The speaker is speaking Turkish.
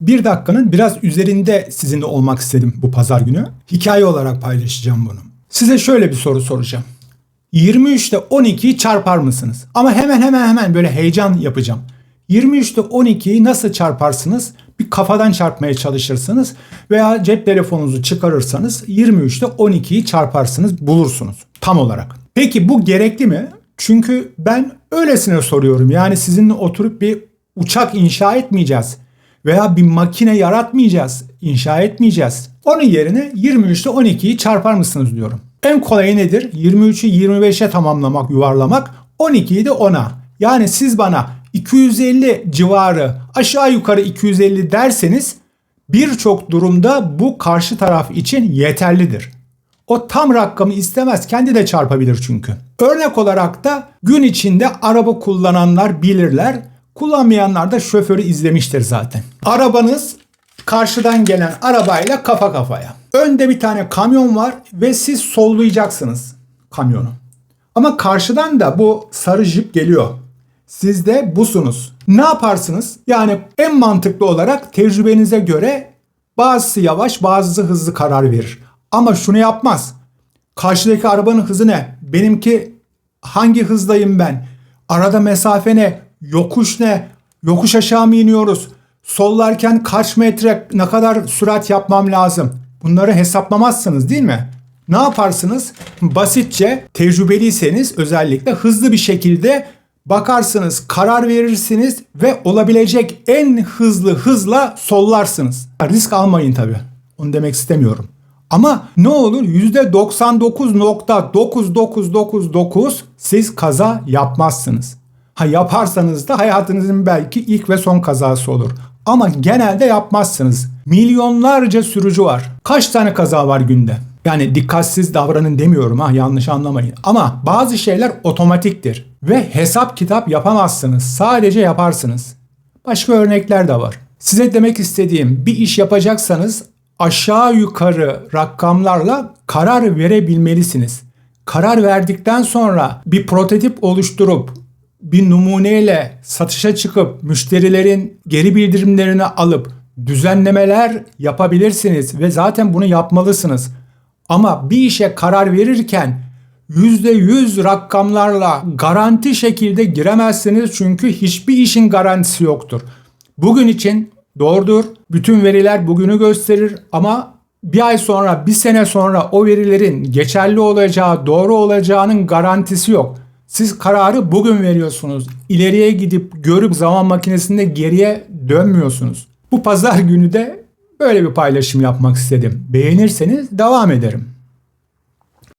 Bir dakikanın biraz üzerinde sizinle olmak istedim bu pazar günü. Hikaye olarak paylaşacağım bunu. Size şöyle bir soru soracağım. 23 ile 12'yi çarpar mısınız? Ama hemen hemen hemen böyle heyecan yapacağım. 23 ile 12'yi nasıl çarparsınız? Bir kafadan çarpmaya çalışırsınız veya cep telefonunuzu çıkarırsanız 23 ile 12'yi çarparsınız bulursunuz tam olarak. Peki bu gerekli mi? Çünkü ben öylesine soruyorum. Yani sizinle oturup bir uçak inşa etmeyeceğiz veya bir makine yaratmayacağız, inşa etmeyeceğiz. Onun yerine 23 ile 12'yi çarpar mısınız diyorum. En kolayı nedir? 23'ü 25'e tamamlamak, yuvarlamak, 12'yi de 10'a. Yani siz bana 250 civarı aşağı yukarı 250 derseniz birçok durumda bu karşı taraf için yeterlidir. O tam rakamı istemez. Kendi de çarpabilir çünkü. Örnek olarak da gün içinde araba kullananlar bilirler. Kullanmayanlar da şoförü izlemiştir zaten. Arabanız karşıdan gelen arabayla kafa kafaya. Önde bir tane kamyon var ve siz sollayacaksınız kamyonu. Ama karşıdan da bu sarı jip geliyor. Siz de busunuz. Ne yaparsınız? Yani en mantıklı olarak tecrübenize göre bazısı yavaş bazısı hızlı karar verir. Ama şunu yapmaz. Karşıdaki arabanın hızı ne? Benimki hangi hızdayım ben? Arada mesafe ne? Yokuş ne? Yokuş aşağı mı iniyoruz? Sollarken kaç metre ne kadar sürat yapmam lazım? Bunları hesaplamazsınız değil mi? Ne yaparsınız? Basitçe tecrübeliyseniz özellikle hızlı bir şekilde bakarsınız, karar verirsiniz ve olabilecek en hızlı hızla sollarsınız. Risk almayın tabii. Onu demek istemiyorum. Ama ne olur %99.9999 siz kaza yapmazsınız. Ha yaparsanız da hayatınızın belki ilk ve son kazası olur. Ama genelde yapmazsınız. Milyonlarca sürücü var. Kaç tane kaza var günde? Yani dikkatsiz davranın demiyorum ha yanlış anlamayın. Ama bazı şeyler otomatiktir ve hesap kitap yapamazsınız. Sadece yaparsınız. Başka örnekler de var. Size demek istediğim bir iş yapacaksanız aşağı yukarı rakamlarla karar verebilmelisiniz. Karar verdikten sonra bir prototip oluşturup bir numuneyle satışa çıkıp müşterilerin geri bildirimlerini alıp düzenlemeler yapabilirsiniz ve zaten bunu yapmalısınız. Ama bir işe karar verirken %100 rakamlarla garanti şekilde giremezsiniz çünkü hiçbir işin garantisi yoktur. Bugün için doğrudur. Bütün veriler bugünü gösterir ama bir ay sonra, bir sene sonra o verilerin geçerli olacağı, doğru olacağının garantisi yok. Siz kararı bugün veriyorsunuz. İleriye gidip görüp zaman makinesinde geriye dönmüyorsunuz. Bu pazar günü de böyle bir paylaşım yapmak istedim. Beğenirseniz devam ederim.